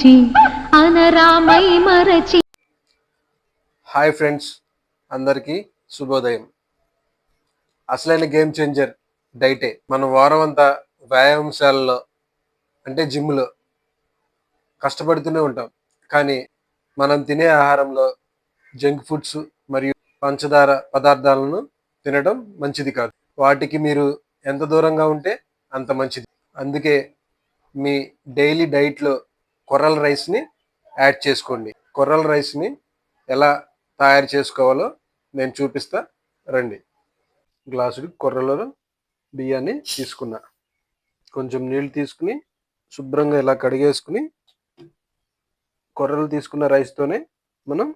అనరామై మరచి. Hi friends అందరికీ శుభోదయం. అసలైన గేమ్ చేంజర్ డైటే. మనం వారం అంతా వ్యాయామశాలలో అంటే జిమ్లో కష్టపడుతూనే ఉంటాం. కానీ మనం తినే ఆహారంలో జంక్ ఫుడ్స్ మరియు పంచదార పదార్థాలను తినడం మంచిది కాదు. వాటికి మీరు ఎంత దూరంగా ఉంటే అంత మంచిది. అందుకే మీ డైలీ డైట్లో కొర్రల రైస్ని యాడ్ చేసుకోండి. కొర్రల రైస్ని ఎలా తయారు చేసుకోవాలో నేను చూపిస్తా. రండి. గ్లాసుడు కొర్రలలో బియ్యాన్ని తీసుకున్నా. కొంచెం నీళ్ళు తీసుకుని శుభ్రంగా ఇలా కడిగేసుకుని కొర్రలు తీసుకున్న రైస్తోనే మనం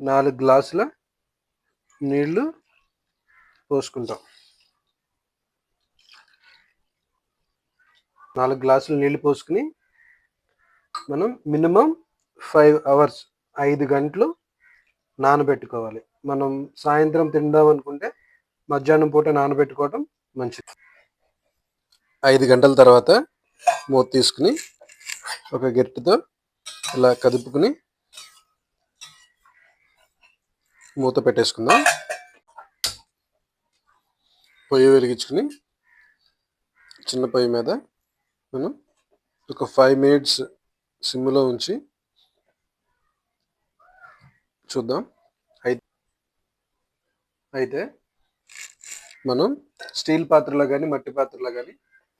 నాలుగు గ్లాసుల నీళ్ళు పోసుకుంటాం. నాలుగు గ్లాసులు నీళ్ళు పోసుకుని మనం మినిమం ఫైవ్ అవర్స్ ఐదు గంటలు నానబెట్టుకోవాలి. మనం సాయంత్రం తిందాం అనుకుంటే మధ్యాహ్నం పూట నానబెట్టుకోవడం మంచిది. ఐదు గంటల తర్వాత మూత తీసుకుని ఒక గెట్టుతో ఇలా కదుపుకుని మూత పెట్టేసుకుందాం. పొయ్యి వెలిగించుకుని చిన్న పొయ్యి మీద మనం ఒక ఫైవ్ మినిట్స్ సిమ్లో ఉంచి చూద్దాం. అయితే మనం స్టీల్ పాత్రలో కానీ మట్టి పాత్రలో కానీ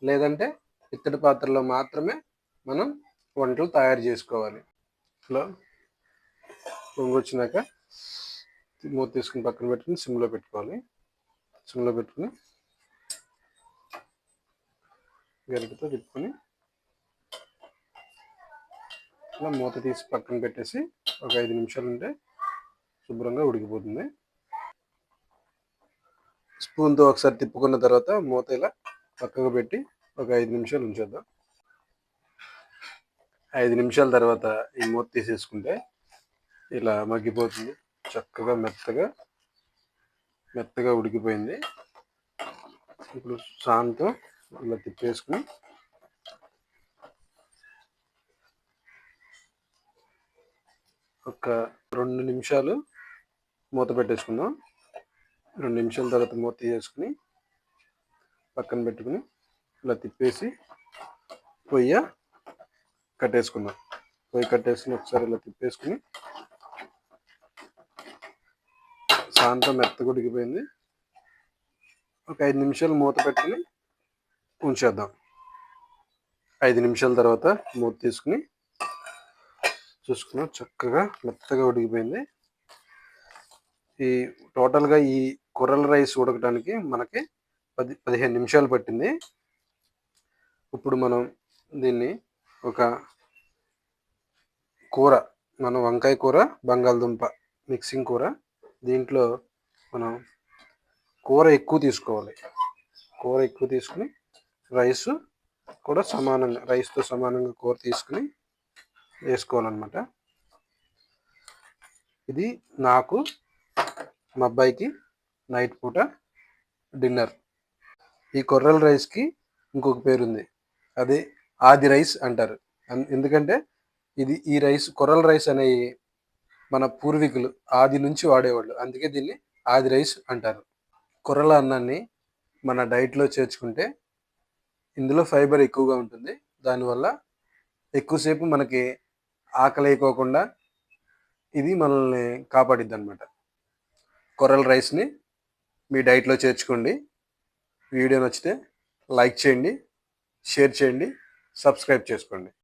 లేదంటే ఇత్తడి పాత్రలో మాత్రమే మనం వంటలు తయారు చేసుకోవాలి. ఇలా పొంగొచ్చినాక మూత తీసుకుని పక్కన పెట్టుకుని సిమ్లో పెట్టుకోవాలి. సిమ్లో పెట్టుకుని గరిటతో తిప్పుకొని ఇలా మూత తీసి పక్కన పెట్టేసి ఒక ఐదు నిమిషాలు ఉంటే శుభ్రంగా ఉడికిపోతుంది. స్పూన్తో ఒకసారి తిప్పుకున్న తర్వాత మూత ఇలా పక్కకు పెట్టి ఒక ఐదు నిమిషాలు ఉంచేద్దాం. ఐదు నిమిషాల తర్వాత ఈ మూత తీసేసుకుంటే ఇలా మగ్గిపోతుంది. చక్కగా మెత్తగా మెత్తగా ఉడికిపోయింది. ఇప్పుడు సాన్తో ఇలా తిప్పేసుకుని ఒక రెండు నిమిషాలు మూత పెట్టేసుకుందాం. రెండు నిమిషాల తర్వాత మూత తీసేసుకుని పక్కన పెట్టుకుని ఇలా తిప్పేసి పొయ్య కట్టేసుకుందాం. పొయ్యి కట్టేసుకుని ఒకసారి ఇలా తిప్పేసుకుని సాయంత్రం మెత్త ఉడికిపోయింది. ఒక ఐదు నిమిషాలు మూత పెట్టుకుని ఉంచేద్దాం. ఐదు నిమిషాల తర్వాత మూత తీసుకుని చూసుకున్నాం. చక్కగా మెత్తగా ఉడికిపోయింది. ఈ టోటల్గా ఈ కొర్రల రైస్ ఉడకడానికి మనకి పది పదిహేను నిమిషాలు పట్టింది. ఇప్పుడు మనం దీన్ని ఒక కూర మనం వంకాయ కూర బంగాళదుంప మిక్సింగ్ కూర దీంట్లో మనం కూర ఎక్కువ తీసుకోవాలి. కూర ఎక్కువ తీసుకుని రైస్ కూడా సమానంగా రైస్తో సమానంగా కూర తీసుకుని వేసుకోవాలన్నమాట. ఇది నాకు మా అబ్బాయికి నైట్ పూట డిన్నర్. ఈ కొర్రల రైస్కి ఇంకొక పేరుంది. అది అదే ఆది రైస్ అంటారు. ఎందుకంటే ఇది ఈ రైస్ కొర్రల రైస్ అనే మన పూర్వీకులు ఆది నుంచి వాడేవాళ్ళు. అందుకే దీన్ని ఆది రైస్ అంటారు. కొర్రల అన్నాన్ని మన డైట్లో చేర్చుకుంటే ఇందులో ఫైబర్ ఎక్కువగా ఉంటుంది. దానివల్ల ఎక్కువసేపు మనకి ఆకలి అయిపోకుండా ఇది మనల్ని కాపాడిద్ది అనమాట కొర్రల రైస్ని మీ డైట్లో చేర్చుకోండి. వీడియో నచ్చితే లైక్ చేయండి షేర్ చేయండి సబ్స్క్రైబ్ చేసుకోండి.